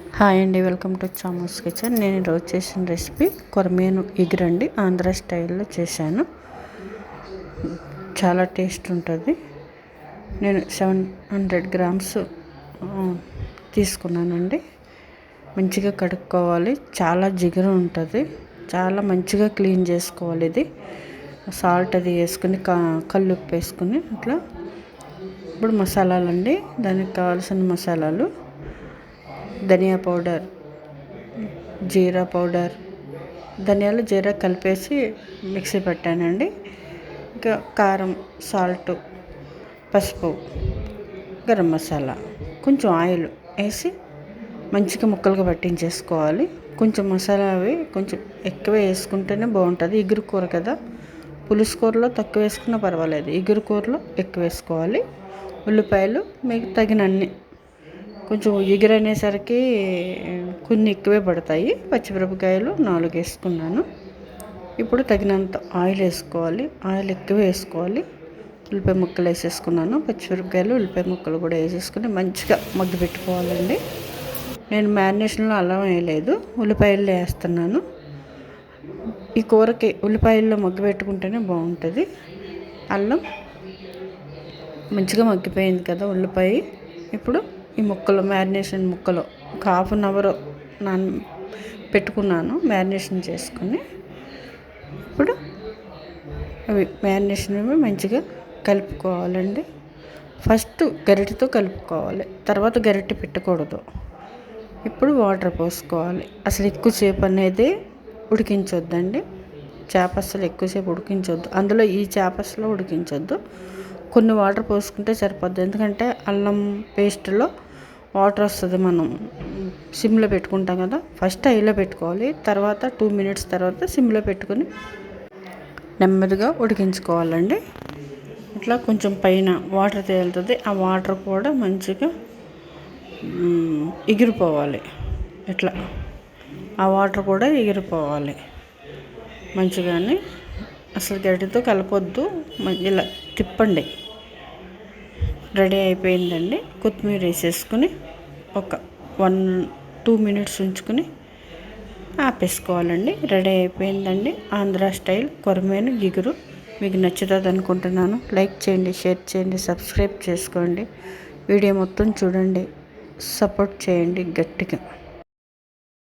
Hi అండి welcome to చామోస్ kitchen. నేను ఈరోజు చేసిన రెసిపీ కొరమేను ఎగిరండి ఆంధ్ర స్టైల్లో చేశాను. చాలా టేస్ట్ ఉంటుంది. నేను సెవెన్ హండ్రెడ్ గ్రామ్స్ తీసుకున్నానండి. మంచిగా కడుక్కోవాలి. చాలా జిగురు ఉంటుంది. చాలా మంచిగా క్లీన్ చేసుకోవాలి ఇది. సాల్ట్ అది వేసుకుని కళ్ళు ఉప్పు వేసుకుని అట్లా. ఇప్పుడు మసాలాలు అండి దానికి కావాల్సిన మసాలాలు. ధనియా పౌడర్ జీరా పౌడర్ ధనియాలు జీరా కలిపేసి మిక్సీ పెట్టానండి. ఇంకా కారం సాల్ట్ పసుపు గరం మసాలా కొంచెం ఆయిల్ వేసి మంచిగా ముక్కలుగా పట్టించేసుకోవాలి. కొంచెం మసాలా అవి కొంచెం ఎక్కువ వేసుకుంటేనే బాగుంటుంది. ఇగురు కూర కదా పులుసు కూరలో తక్కువ వేసుకున్నా పర్వాలేదు. ఇగురు కూరలో ఎక్కువ వేసుకోవాలి. ఉల్లిపాయలు మీకు తగినన్ని కొంచెం ఎగిరనేసరికి కొన్ని ఎక్కువే పడతాయి. పచ్చిమిరపకాయలు నాలుగు వేసుకున్నాను. ఇప్పుడు తగినంత ఆయిల్ వేసుకోవాలి. ఆయిల్ ఎక్కువ వేసుకోవాలి. ఉల్లిపాయ ముక్కలు వేసేసుకున్నాను. పచ్చిమిరపకాయలు ఉల్లిపాయ ముక్కలు కూడా వేసేసుకుని మంచిగా మగ్గి పెట్టుకోవాలండి. నేను మ్యారినేషన్లో అల్లం వేయలేదు. ఉల్లిపాయలు వేస్తున్నాను. ఈ కూరకి ఉల్లిపాయల్లో మగ్గి పెట్టుకుంటేనే బాగుంటుంది. అల్లం మంచిగా మగ్గిపోయింది కదా ఉల్లిపాయ. ఇప్పుడు ఈ ముక్కలు మ్యారినేషన్ ముక్కలు. ఒక హాఫ్ అన్ అవర్ నాన్ పెట్టుకున్నాను మ్యారినేషన్ చేసుకుని. ఇప్పుడు అవి మ్యారినేషన్ మంచిగా కలుపుకోవాలండి. ఫస్ట్ గరిటెతో కలుపుకోవాలి. తర్వాత గరిటె పెట్టకూడదు. ఇప్పుడు వాటర్ పోసుకోవాలి. అసలు ఎక్కువసేపు అనేది ఉడికించొద్దండి. చేప అసలు ఎక్కువసేపు ఉడికించొద్దు. అందులో ఈ చేప అసలు ఉడికించొద్దు. కొన్ని వాటర్ పోసుకుంటే సరిపోద్ది. ఎందుకంటే అల్లం పేస్ట్లో వాటర్ వస్తుంది మనం సిమ్లో పెట్టుకుంటాం కదా ఫస్ట్ హైలో పెట్టుకోవాలి. తర్వాత టూ మినిట్స్ తర్వాత సిమ్లో పెట్టుకొని నెమ్మదిగా ఉడికించుకోవాలండి. ఇట్లా కొంచెం పైన వాటర్ తేలుతుంది. ఆ వాటర్ కూడా మంచిగా ఎగిరిపోవాలి. ఇట్లా ఆ వాటర్ కూడా ఎగిరిపోవాలి. మంచిగానే అసలు గడ్డితో కలపొద్దు. ఇలా తిప్పండి. రెడీ అయిపోయిందండి. కొత్తిమీర వేసేసుకుని ఒక వన్ టూ మినిట్స్ ఉంచుకుని ఆపేసుకోవాలండి. రెడీ అయిపోయిందండి. ఆంధ్ర స్టైల్ కొరమేను జిగురు. మీకు నచ్చుతుంది అనుకుంటున్నాను. లైక్ చేయండి షేర్ చేయండి సబ్స్క్రైబ్ చేసుకోండి. వీడియో మొత్తం చూడండి. సపోర్ట్ చేయండి గట్టిగా.